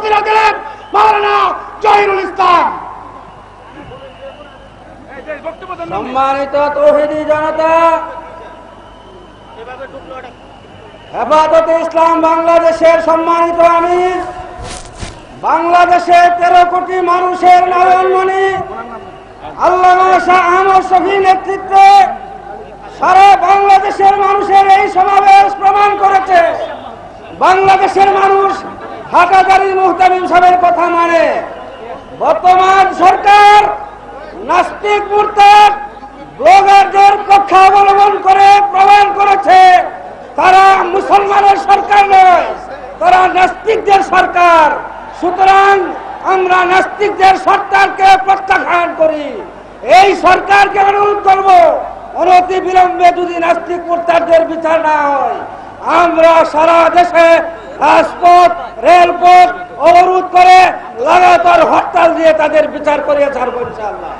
সভাপতিরা দিলেন মাওলানা জহিরুল ইসলাম। সম্মানিত তৌহিদি জনতা হেফাজতে ইসলাম বাংলাদেশের সম্মানিত আমির বাংলাদেশের তেরো কোটি মানুষের নয়নমণি আল্লাহ আহমদ শফি নেতৃত্বে সারা বাংলাদেশের মানুষের এই সমাবেশ প্রমাণ করেছে। বাংলাদেশের মানুষ হাটাদারি মুহতামিম সাহেবের কথা মানে বর্তমান সরকার নাস্তিক মুরতাদ ব্লগারদের পক্ষে অবলম্বন করে প্রমাণ করেছে, তারা মুসলমানের সরকার নয়, তারা নাস্তিকদের সরকার। সুতরাং আমরা নাস্তিকদের সরকারকে প্রত্যাখ্যান করি। এই সরকারকে অনুরোধ করব অনতি বিলম্বে যদি নাস্তিক মুরতাদদের বিচার না হয়, আমরা সারা দেশে রাজপথ রেলপথ অবরোধ করে লাগাতার হরতাল দিয়ে তাদের বিচার করিয়ে ছাড়বো ইনশাআল্লাহ।